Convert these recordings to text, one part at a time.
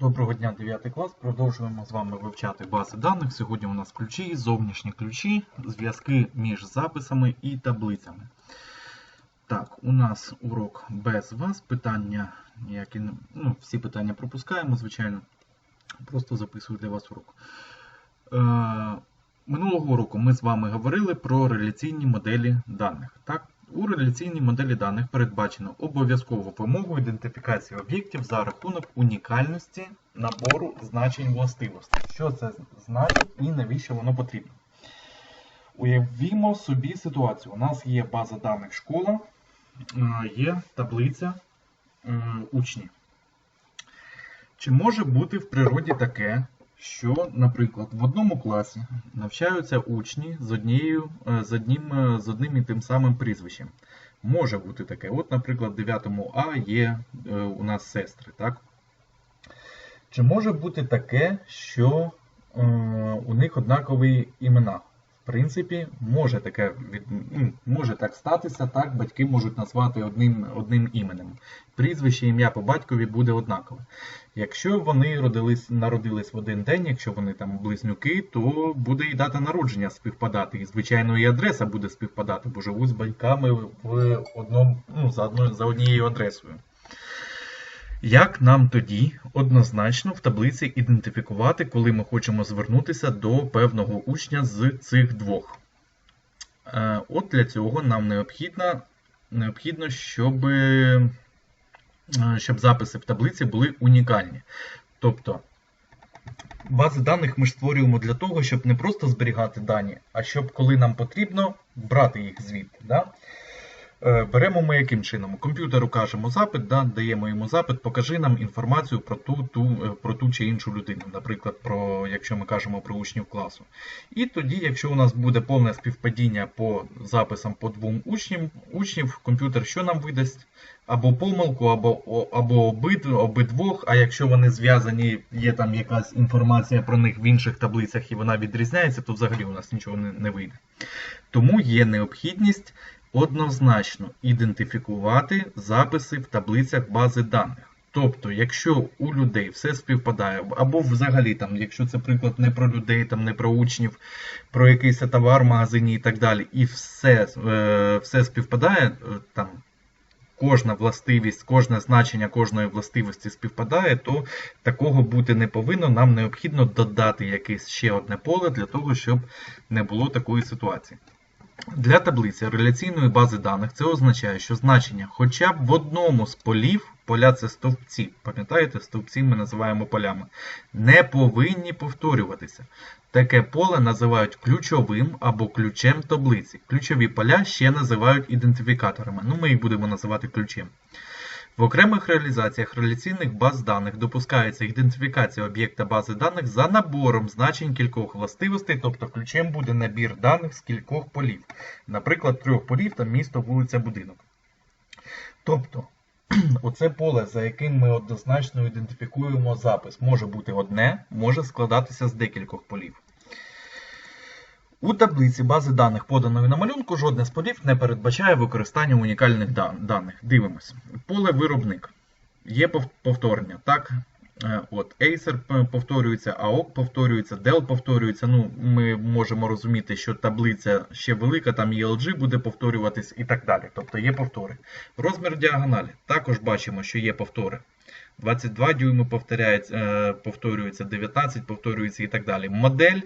Доброго дня, 9 клас. Продовжуємо з вами вивчати бази даних. Сьогодні у нас ключі, зовнішні ключі, зв'язки між записами і таблицями. Так, у нас урок без вас. Питання ніякі, ну, всі питання пропускаємо, звичайно. Просто записую для вас урок. Е, минулого року ми з вами говорили про реляційні моделі даних. Так? У реляційній моделі даних передбачено обов'язкову вимогу ідентифікації об'єктів за рахунок унікальності набору значень властивостей. Що це значить і навіщо воно потрібно? Уявімо собі ситуацію. У нас є база даних школа, е, є таблиця учні. Чи може бути в природі таке, що, наприклад, в одному класі навчаються учні з однією, е, з одним, е, з одним і тим самим прізвищем? Може бути таке. От, наприклад, в 9 А є е, у нас сестри, так? Чи може бути таке, що у них однакові імена? Принципі, може таке ну, може так статися, так, батьки можуть назвати одним, одним іменем. Прізвище, ім'я по батькові буде однакове. Якщо вони родились, народились в один день, якщо вони там близнюки, то буде і дата народження співпадати. І, звичайно, і адреса буде співпадати, бо живуть з батьками в одному, ну, за, одно, за однією адресою. Як нам тоді однозначно в таблиці ідентифікувати, коли ми хочемо звернутися до певного учня з цих двох? Е, От для цього нам необхідно, необхідно щоб, е, щоб записи в таблиці були унікальні. Тобто бази даних ми ж створюємо для того, щоб не просто зберігати дані, а щоб коли нам потрібно, брати їх звідти. Да? Е, Беремо ми яким чином? Комп'ютеру кажемо запит, да, даємо йому запит, покажи нам інформацію про ту, ту, е, про ту чи іншу людину, наприклад, про, якщо ми кажемо про учнів класу. І тоді, якщо у нас буде повне співпадіння по записам по двом учням, учнів, комп'ютер що нам видасть? Або помилку, або, або обид, обидвох, а якщо вони зв'язані, є там якась інформація про них в інших таблицях і вона відрізняється, то взагалі у нас нічого не, не вийде. Тому є необхідність однозначно ідентифікувати записи в таблицях бази даних. Тобто, якщо у людей все співпадає, або взагалі, там, якщо це приклад не про людей, там, не про учнів, про якийсь товар в магазині і так далі, і все, е, все співпадає, е, там, кожна властивість, кожне значення кожної властивості співпадає, то такого бути не повинно. Нам необхідно додати якесь ще одне поле для того, щоб не було такої ситуації. Для таблиці реляційної бази даних це означає, що значення хоча б в одному з полів, поля це стовпці, пам'ятаєте, стовпці ми називаємо полями, не повинні повторюватися. Таке поле називають ключовим або ключем таблиці. Ключові поля ще називають ідентифікаторами. Ну, ми їх будемо називати ключем. В окремих реалізаціях реляційних баз даних допускається ідентифікація об'єкта бази даних за набором значень кількох властивостей, тобто ключем буде набір даних з кількох полів. Наприклад, трьох полів там місто, вулиця, будинок. Тобто, оце поле, за яким ми однозначно ідентифікуємо запис, може бути одне, може складатися з декількох полів. У таблиці бази даних, поданої на малюнку, жодне з полів не передбачає використання унікальних дан- даних. Дивимось. Поле виробник. Є пов- повторення. Так, Е, от Acer повторюється, AOC повторюється, Dell повторюється. Ну, ми можемо розуміти, що таблиця ще велика, там і LG буде повторюватись і так далі. Тобто є повтори. Розмір діагоналі. Також бачимо, що є повтори. 22 дюйми е, повторюється, 19 повторюється і так далі. Модель.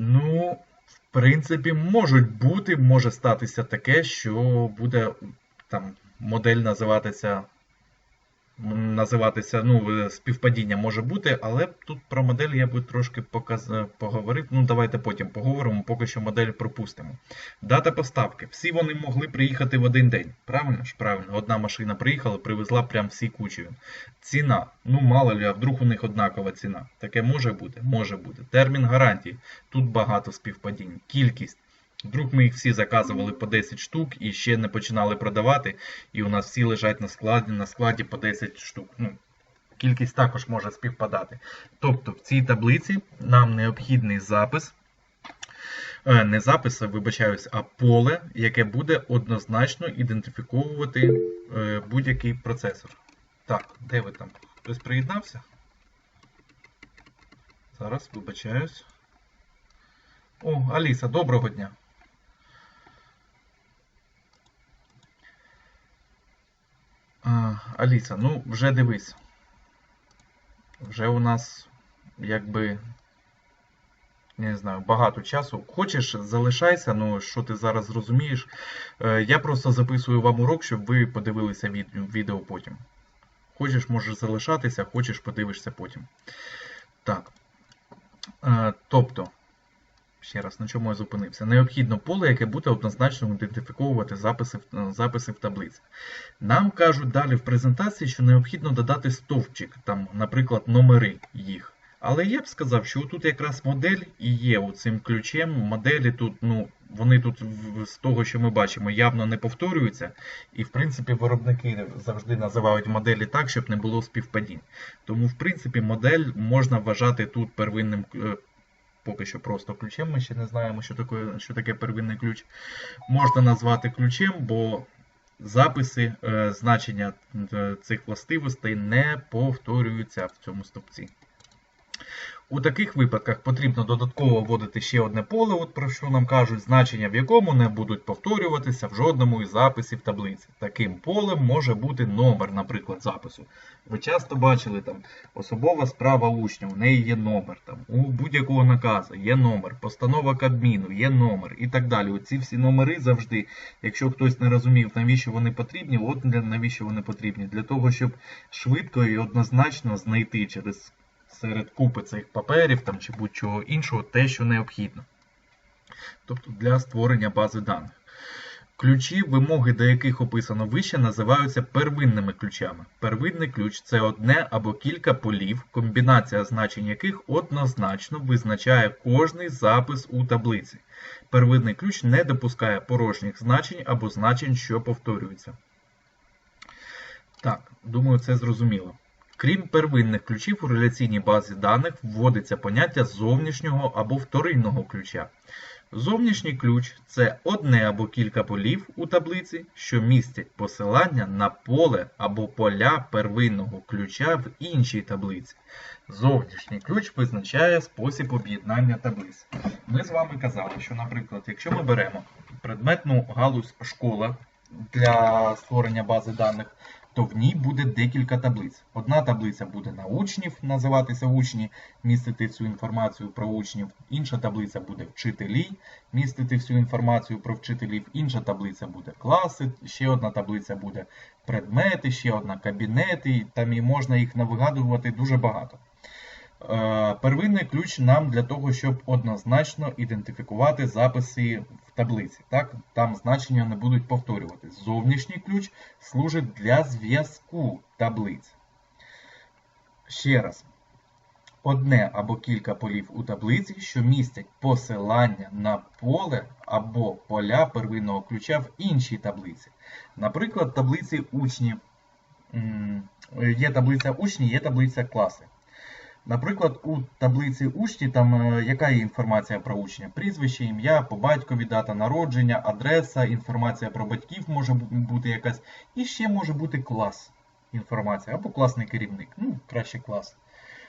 Ну, в принципі, можуть бути, може статися таке, що буде там модель називатися. Називатися, ну, е, співпадіння може бути, але тут про модель я би трошки показ... е, поговорив. Ну, давайте потім поговоримо, поки що модель пропустимо. Дата поставки. Всі вони могли приїхати в один день. Правильно ж? Правильно. Одна машина приїхала, привезла прям всі кучею. Ціна. Ну, мало ли, а вдруг у них однакова ціна. Таке може бути? Може бути. Термін гарантії. Тут багато співпадінь. Кількість. Вдруг ми їх всі заказували по 10 штук і ще не починали продавати, і у нас всі лежать на складі, на складі по 10 штук. Ну, кількість також може співпадати. Тобто в цій таблиці нам необхідний запис, е, не запис, вибачаюсь, а поле, яке буде однозначно ідентифіковувати е, будь-який процесор. Так, де ви там? Хтось приєднався? Зараз вибачаюсь. О, Аліса, доброго дня. А, Аліса, ну вже дивись. Вже у нас якби. Я не знаю, багато часу. Хочеш, залишайся, ну що ти зараз зрозумієш. Е, я просто записую вам урок, щоб ви подивилися від, відео потім. Хочеш, можеш залишатися, хочеш, подивишся потім. Так. Е, тобто, ще раз, на чому я зупинився? Необхідно поле, яке буде однозначно ідентифіковувати записи, в- записи в таблиці. Нам кажуть далі в презентації, що необхідно додати стовпчик, там, наприклад, номери їх. Але я б сказав, що тут якраз модель і є цим ключем. Моделі тут, ну, вони тут з того, що ми бачимо, явно не повторюються. І, в принципі, виробники завжди називають моделі так, щоб не було співпадінь. Тому, в принципі, модель можна вважати тут первинним. Поки що просто ключем, ми ще не знаємо, що таке, що таке первинний ключ. Можна назвати ключем, бо записи, е, значення е, цих властивостей не повторюються в цьому стовпці. У таких випадках потрібно додатково вводити ще одне поле, от про що нам кажуть, значення в якому не будуть повторюватися в жодному із записів таблиці. Таким полем може бути номер, наприклад, запису. Ви часто бачили там особова справа учня, у неї є номер. Там, у будь-якого наказу є номер, постанова Кабміну, є номер і так далі. Оці всі номери завжди, якщо хтось не розумів, навіщо вони потрібні, от навіщо вони потрібні? Для того, щоб швидко і однозначно знайти через серед купи цих паперів там, чи будь-чого іншого те, що необхідно. Тобто для створення бази даних. Ключі, вимоги до яких описано вище, називаються первинними ключами. Первинний ключ це одне або кілька полів, комбінація значень яких однозначно визначає кожний запис у таблиці. Первинний ключ не допускає порожніх значень або значень, що повторюються. Так, думаю, це зрозуміло. Крім первинних ключів, у реляційній базі даних вводиться поняття зовнішнього або вторинного ключа. Зовнішній ключ це одне або кілька полів у таблиці, що містять посилання на поле або поля первинного ключа в іншій таблиці. Зовнішній ключ визначає спосіб об'єднання таблиць. Ми з вами казали, що, наприклад, якщо ми беремо предметну галузь школа для створення бази даних, то в ній буде декілька таблиць. Одна таблиця буде на учнів, називатися учні, містити всю інформацію про учнів. Інша таблиця буде вчителі, містити всю інформацію про вчителів. Інша таблиця буде класи, ще одна таблиця буде предмети, ще одна кабінети. Там і можна їх навигадувати дуже багато. Е, Первинний ключ нам для того, щоб однозначно ідентифікувати записи в таблиці. Так? Там значення не будуть повторюватись. Зовнішній ключ служить для зв'язку таблиць. Ще раз. Одне або кілька полів у таблиці, що містять посилання на поле або поля первинного ключа в іншій таблиці. Наприклад, таблиці учні. Є таблиця учні, є таблиця класи. Наприклад, у таблиці учні там е, яка є інформація про учня? Прізвище, ім'я, по батькові, дата народження, адреса, інформація про батьків може бути якась. І ще може бути клас інформація або класний керівник. Ну, краще клас.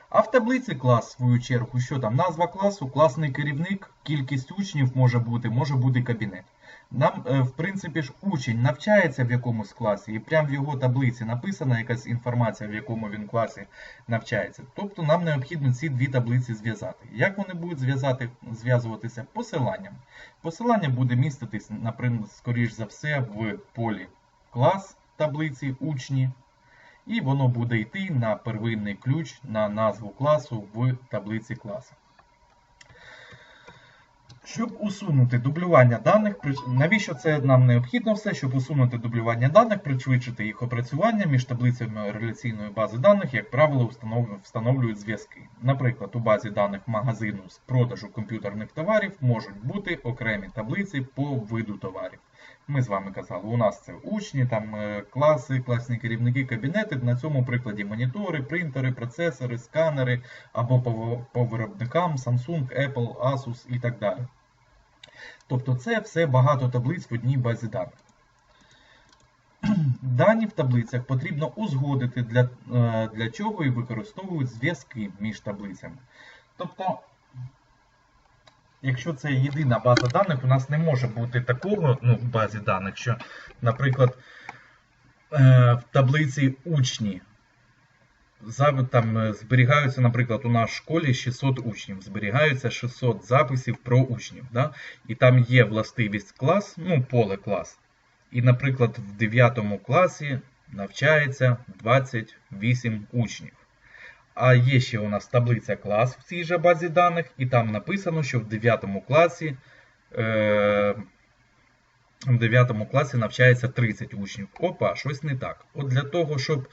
А в таблиці клас, в свою чергу, що там? Назва класу, класний керівник, кількість учнів може бути, може бути кабінет. Нам, е, в принципі ж, учень навчається в якомусь класі, і прямо в його таблиці написана якась інформація, в якому він класі навчається. Тобто нам необхідно ці дві таблиці зв'язати. Як вони будуть зв'язуватися? Посиланням. Посилання буде міститись, наприклад, скоріш за все, в полі клас таблиці учні, і воно буде йти на первинний ключ на назву класу в таблиці класу. Щоб усунути дублювання даних, навіщо це нам необхідно все? Щоб усунути дублювання даних, пришвидшити їх опрацювання між таблицями реляційної бази даних, як правило, встанов- встановлюють зв'язки. Наприклад, у базі даних магазину з продажу комп'ютерних товарів можуть бути окремі таблиці по виду товарів. Ми з вами казали, у нас це учні, там е, класи, класні керівники, кабінети. На цьому прикладі монітори, принтери, процесори, сканери або по, виробникам Samsung, Apple, Asus і так далі. Тобто це все багато таблиць в одній базі даних. Дані в таблицях потрібно узгодити, для, е, для чого і використовують зв'язки між таблицями. Тобто, якщо це єдина база даних, у нас не може бути такого ну, в базі даних, що, наприклад, е, в таблиці учні там е, зберігаються, наприклад, у нас в школі 600 учнів, зберігаються 600 записів про учнів. Да? І там є властивість клас, ну, поле клас. І, наприклад, в 9 класі навчається 28 учнів. А є ще у нас таблиця клас в цій же базі даних, і там написано, що в 9 класі. Е- в 9 класі навчається 30 учнів. Опа, щось не так. От для того, щоб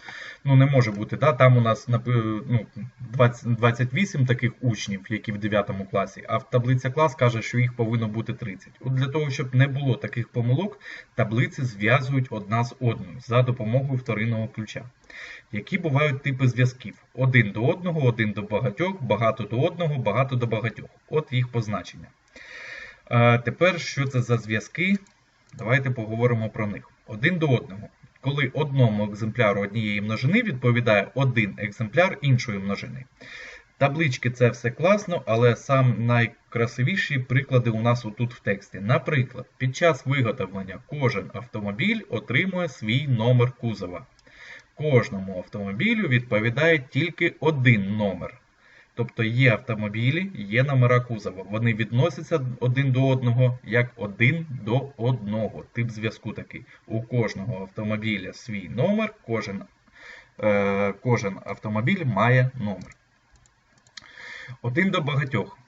ну не може бути, да, там у нас ну, 20, 28 таких учнів, які в 9 класі, а в таблиця клас каже, що їх повинно бути 30. От для того, щоб не було таких помилок, таблиці зв'язують одна з одною за допомогою вторинного ключа. Які бувають типи зв'язків: один до одного, один до багатьох, багато до одного, багато до багатьох. От їх позначення. Тепер, що це за зв'язки? Давайте поговоримо про них. Один до одного. Коли одному екземпляру однієї множини відповідає один екземпляр іншої множини. Таблички це все класно, але сам найкрасивіші приклади у нас отут в тексті. Наприклад, під час виготовлення кожен автомобіль отримує свій номер кузова. Кожному автомобілю відповідає тільки один номер. Тобто є автомобілі, є номера кузова. Вони відносяться один до одного як один до одного. Тип зв'язку такий. У кожного автомобіля свій номер, кожен, е, кожен автомобіль має номер. Один до багатьох.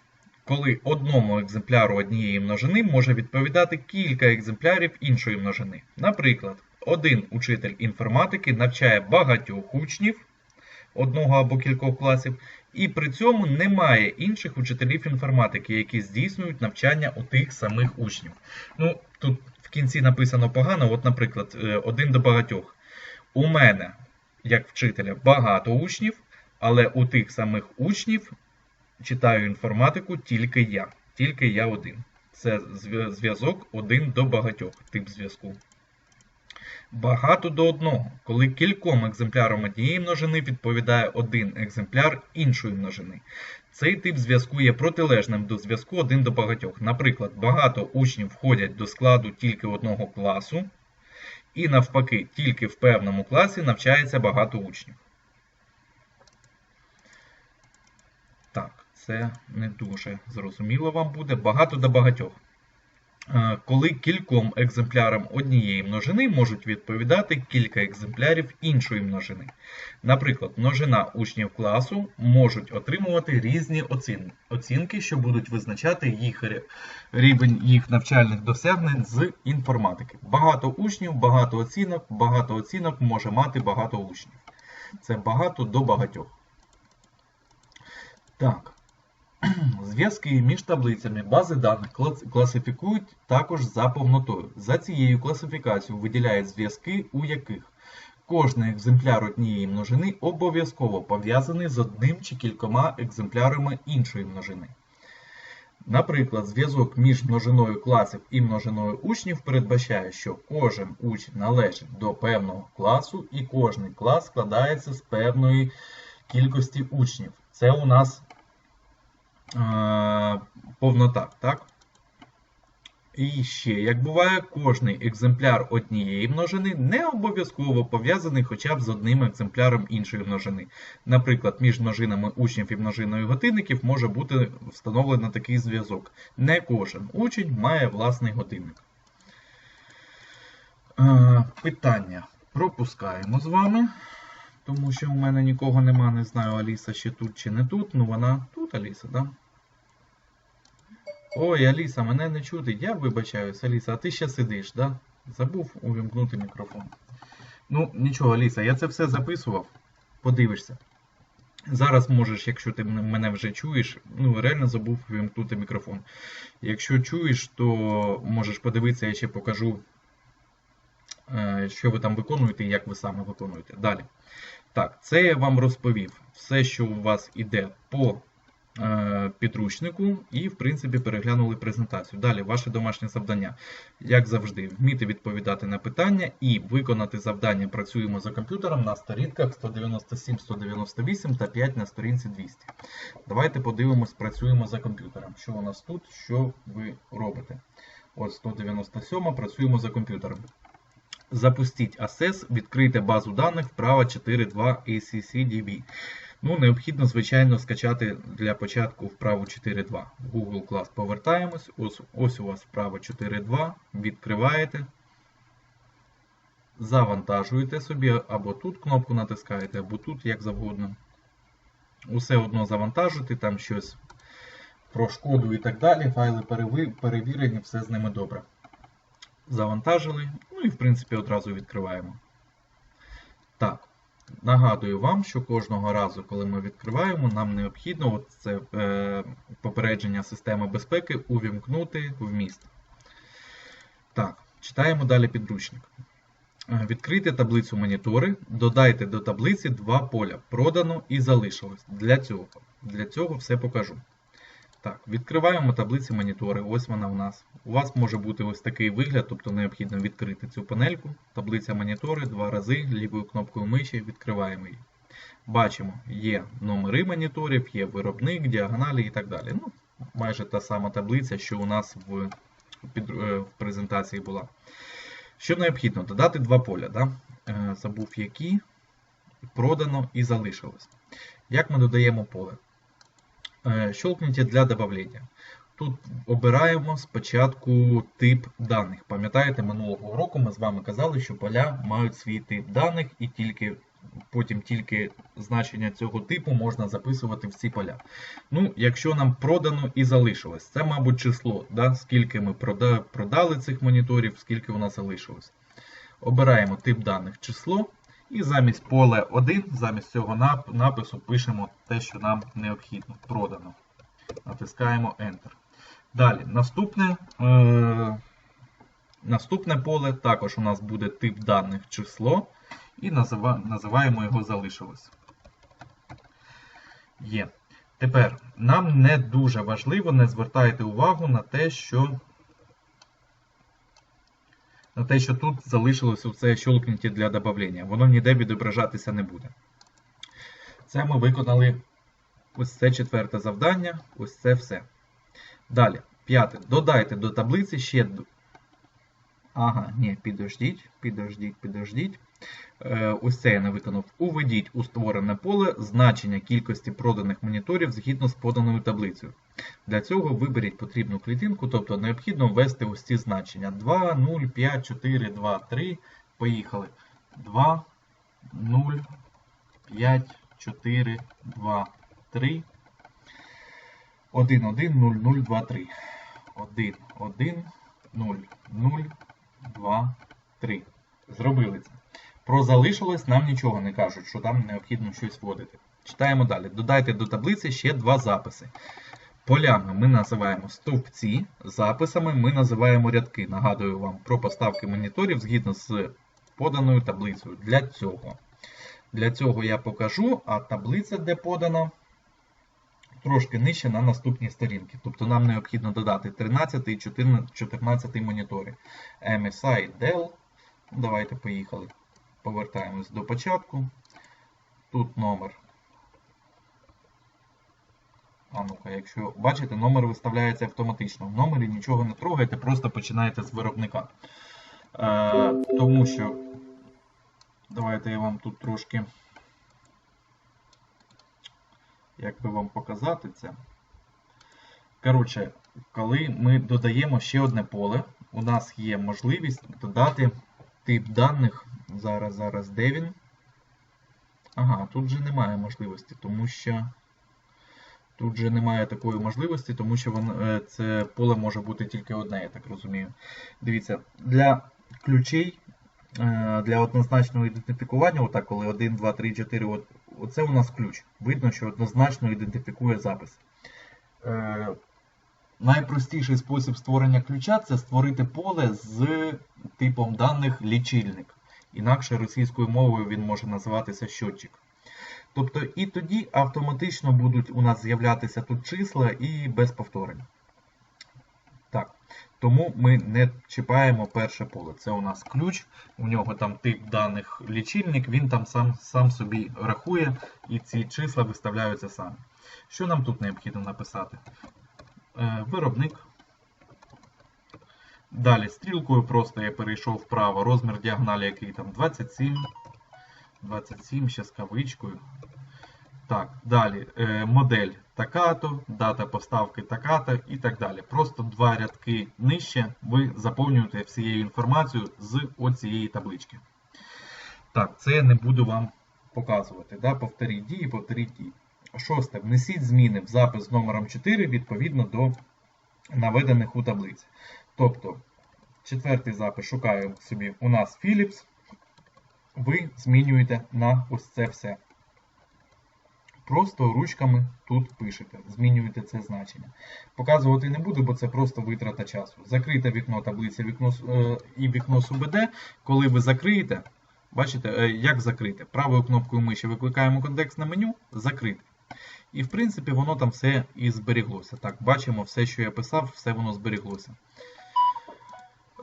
Коли одному екземпляру однієї множини може відповідати кілька екземплярів іншої множини. Наприклад, один учитель інформатики навчає багатьох учнів одного або кількох класів, і при цьому немає інших учителів інформатики, які здійснюють навчання у тих самих учнів. Ну, тут в кінці написано погано, от, наприклад, е, один до багатьох. У мене, як вчителя, багато учнів, але у тих самих учнів читаю інформатику тільки я. Тільки я один. Це зв'язок один до багатьох, тип зв'язку. Багато до одного, коли кільком екземплярам однієї множини відповідає один екземпляр іншої множини. Цей тип зв'язку є протилежним до зв'язку один до багатьох. Наприклад, багато учнів входять до складу тільки одного класу, і навпаки, тільки в певному класі навчається багато учнів. Так, це не дуже зрозуміло вам буде. Багато до багатьох. Е, Коли кільком екземплярам однієї множини можуть відповідати кілька екземплярів іншої множини. Наприклад, множина учнів класу можуть отримувати різні оцінки, що будуть визначати їх рівень їх навчальних досягнень з інформатики. Багато учнів, багато оцінок, багато оцінок може мати багато учнів. Це багато до багатьох. Так. Зв'язки між таблицями бази даних класифікують також за повнотою. За цією класифікацією виділяють зв'язки, у яких кожний екземпляр однієї множини обов'язково пов'язаний з одним чи кількома екземплярами іншої множини. Наприклад, зв'язок між множиною класів і множиною учнів передбачає, що кожен учень належить до певного класу і кожний клас складається з певної кількості учнів. Це у нас повнота, так? І ще, як буває, кожний екземпляр однієї множини не обов'язково пов'язаний хоча б з одним екземпляром іншої множини. Наприклад, між множинами учнів і множиною годинників може бути встановлено такий зв'язок. Не кожен учень має власний годинник. Питання пропускаємо з вами, тому що у мене нікого нема, не знаю, Аліса ще тут чи не тут. Ну вона тут, Аліса? Да? Ой, Аліса, мене не чути. Я вибачаюсь, Аліса, а ти ще сидиш, да? Забув увімкнути мікрофон. Ну, нічого, Аліса, я це все записував. Подивишся. Зараз можеш, якщо ти мене вже чуєш, ну реально забув увімкнути мікрофон. Якщо чуєш, то можеш подивитися, я ще покажу, е, що ви там виконуєте і як ви саме виконуєте. Далі. Так, це я вам розповів. Все, що у вас іде по е, підручнику і, в принципі, переглянули презентацію. Далі, ваше домашнє завдання. Як завжди, вміти відповідати на питання і виконати завдання працюємо за комп'ютером на сторінках 197, 198 та 5 на сторінці 200. Давайте подивимось, працюємо за комп'ютером. Що у нас тут, що ви робите? От 197 працюємо за комп'ютером. Запустіть Access, відкрийте базу даних вправа 4.2 ACCDB. Ну, необхідно, звичайно, скачати для початку вправу 4.2. Google Class повертаємось. Ось, ось у вас вправа 4.2. Відкриваєте. Завантажуєте собі, або тут кнопку натискаєте, або тут, як завгодно. Усе одно завантажуєте, там щось про шкоду і так далі. Файли перевірені, все з ними добре. Завантажили, ну і в принципі одразу відкриваємо. Так, нагадую вам, що кожного разу, коли ми відкриваємо, нам необхідно це е, попередження системи безпеки увімкнути вміст. Так, читаємо далі підручник. Е, Відкрийте таблицю монітори, додайте до таблиці два поля продано і залишилось. Для цього, для цього все покажу. Так, відкриваємо таблиці монітори. Ось вона в нас. У вас може бути ось такий вигляд, тобто необхідно відкрити цю панельку. Таблиця монітори два рази лівою кнопкою миші відкриваємо її. Бачимо, є номери моніторів, є виробник, діагоналі і так далі. Ну, майже та сама таблиця, що у нас в, під, е, в презентації була. Що необхідно? Додати два поля. Да? Е, Забув які, продано і залишилось. Як ми додаємо поле? Е, Щелкніть для додавлення. Тут обираємо спочатку тип даних. Пам'ятаєте, минулого року ми з вами казали, що поля мають свій тип даних, і тільки потім тільки значення цього типу можна записувати в ці поля. Ну, якщо нам продано і залишилось, це, мабуть, число, да? скільки ми продали цих моніторів, скільки у нас залишилось. Обираємо тип даних число. І замість поле 1, замість цього напису пишемо те, що нам необхідно. Продано. Натискаємо Enter. Далі, наступне, е, наступне поле також у нас буде тип даних число. І назива, називаємо його залишилось. Є. Тепер нам не дуже важливо, не звертайте увагу на те, що на те, що тут залишилось це щелкнуті для додавлення. Воно ніде відображатися не буде. Це ми виконали ось це четверте завдання, ось це все. Далі, п'яте. Додайте до таблиці ще. Ага, ні, підождіть, підождіть, підождіть. Е, ось це я не виконав. Уведіть у створене поле значення кількості проданих моніторів згідно з поданою таблицею. Для цього виберіть потрібну клітинку, тобто необхідно ввести ось ці значення. 2, 0, 5, 4, 2, 3. Поїхали. 2, 0, 5, 4, 2, 3. 1, 1, 0, 0, 2, 3. 1, 1, 0, 0, 2, 3. Зробили це. Про залишилось нам нічого не кажуть, що там необхідно щось вводити. Читаємо далі. Додайте до таблиці ще два записи. Полями ми називаємо стовпці, записами ми називаємо рядки. Нагадую вам про поставки моніторів згідно з поданою таблицею. Для цього. Для цього я покажу, а таблиця, де подано, трошки нижче на наступній сторінці. Тобто нам необхідно додати 13 і 14 14 монітори. MSI Dell. Давайте поїхали. Повертаємось до початку. Тут номер. А ну-ка, якщо бачите, номер виставляється автоматично. В номері нічого не трогаєте, просто починаєте з виробника. Е, тому що. Давайте я вам тут трошки. Як би вам показати це? Коротше, коли ми додаємо ще одне поле, у нас є можливість додати тип даних. Зараз, зараз, де він? Ага, тут же немає можливості, тому що. Тут же немає такої можливості, тому що воно, е, це поле може бути тільки одне, я так розумію. Дивіться, для ключей, е, для однозначного ідентифікування, отак, коли 1, 2, 3, 4, от, оце у нас ключ. Видно, що однозначно ідентифікує запис. Найпростіший спосіб створення ключа це створити поле з типом даних лічильник. Інакше російською мовою він може називатися щотчик. Тобто і тоді автоматично будуть у нас з'являтися тут числа і без повторень. Так, тому ми не чіпаємо перше поле. Це у нас ключ, у нього там тип даних лічильник, він там сам, сам собі рахує, і ці числа виставляються самі. Що нам тут необхідно написати? Е, виробник. Далі стрілкою просто я перейшов вправо, розмір діагоналі, який там 27. 27, ще з кавичкою. Так, далі е, модель така-то, дата поставки така-то і так далі. Просто два рядки нижче ви заповнюєте всією інформацією з оцієї таблички. Так, це я не буду вам показувати. Да? Повторіть дії, повторіть дії. Шосте. Внесіть зміни в запис з номером 4 відповідно до наведених у таблиці. Тобто, четвертий запис шукаємо собі у нас Philips. Ви змінюєте на ось це все. Просто ручками тут пишете, змінюєте це значення. Показувати не буду, бо це просто витрата часу. Закрите вікно таблиці вікно, е, і вікно СУБД. Коли ви закриєте, бачите, е, як закрити? Правою кнопкою миші викликаємо контекстне меню, закрити. І в принципі воно там все і зберіглося. Так, бачимо, все, що я писав, все воно зберіглося.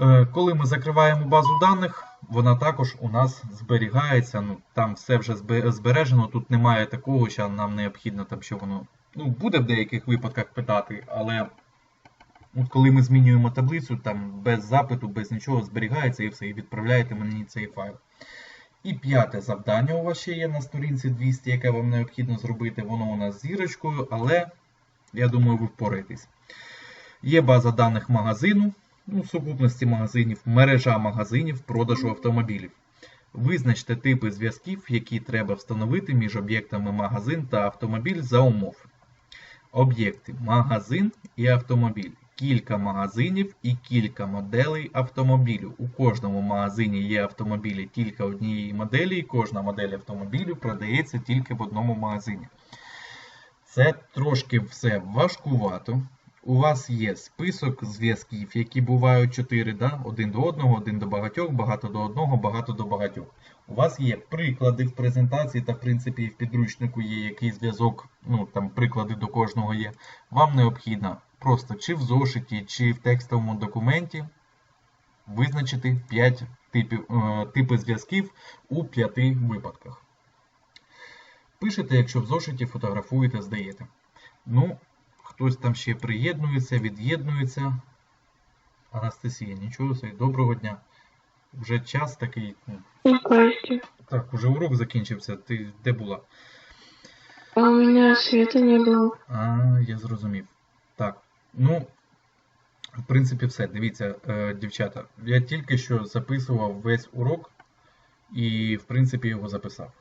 Е, Коли ми закриваємо базу даних, вона також у нас зберігається. Ну, Там все вже збережено, тут немає такого, що нам необхідно, там, що воно ну, буде в деяких випадках питати, але от коли ми змінюємо таблицю, там без запиту, без нічого зберігається і все, і відправляєте мені цей файл. І п'яте завдання у вас ще є на сторінці 200, яке вам необхідно зробити. Воно у нас зірочкою, але я думаю, ви впораєтесь. Є база даних магазину, ну, сукупності магазинів, мережа магазинів продажу автомобілів. Визначте типи зв'язків, які треба встановити між об'єктами магазин та автомобіль за умов. Об'єкти магазин і автомобіль. Кілька магазинів і кілька моделей автомобілю. У кожному магазині є автомобілі тільки однієї моделі, і кожна модель автомобілю продається тільки в одному магазині. Це трошки все важкувато. У вас є список зв'язків, які бувають 4, да? один до одного, один до багатьох, багато до одного, багато до багатьох. У вас є приклади в презентації та, в принципі, в підручнику є який зв'язок, ну там приклади до кожного є. Вам необхідно просто чи в зошиті, чи в текстовому документі визначити 5 типів, е, типи зв'язків у 5 випадках. Пишете, якщо в зошиті фотографуєте, здаєте. Ну, хтось там ще приєднується, від'єднується. Анастасія, нічого собі, доброго дня. Вже час такий. ну, Так, уже урок закінчився. Ти де була? А у меня света не было. А, я зрозумів. Так, ну, в принципі, все. Дивіться, е, дівчата. Я тільки що записував весь урок і, в принципі, його записав.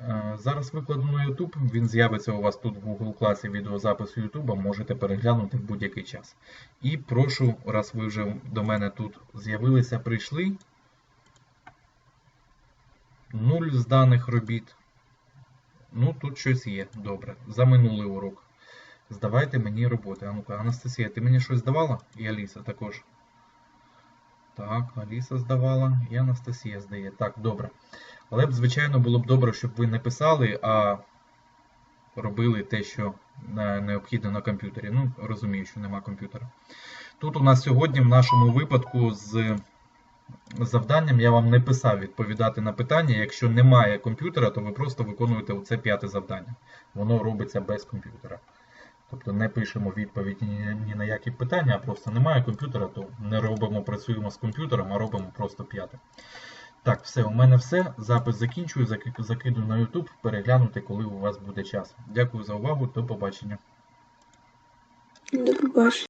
Е, Зараз викладу на YouTube, він з'явиться у вас тут в Google класі відеозапису YouTube, можете переглянути в будь-який час. І прошу, раз ви вже до мене тут з'явилися, прийшли. Нуль з даних робіт. Ну, тут щось є. Добре. За минулий урок. Здавайте мені роботи. А ну-ка, Анастасія, ти мені щось здавала? І Аліса також. Так, Аліса здавала, і Анастасія здає. Так, добре. Але б, звичайно, було б добре, щоб ви не писали, а робили те, що е, необхідно на комп'ютері. Ну, розумію, що нема комп'ютера. Тут у нас сьогодні, в нашому випадку, з завданням я вам не писав відповідати на питання. Якщо немає комп'ютера, то ви просто виконуєте оце п'яте завдання. Воно робиться без комп'ютера. Тобто не пишемо відповіді ні, на які питання, а просто немає комп'ютера, то не робимо, працюємо з комп'ютером, а робимо просто п'яте. Так, все, у мене все. Запис закінчую, закиду на YouTube, переглянути, коли у вас буде час. Дякую за увагу, до побачення. До побачення.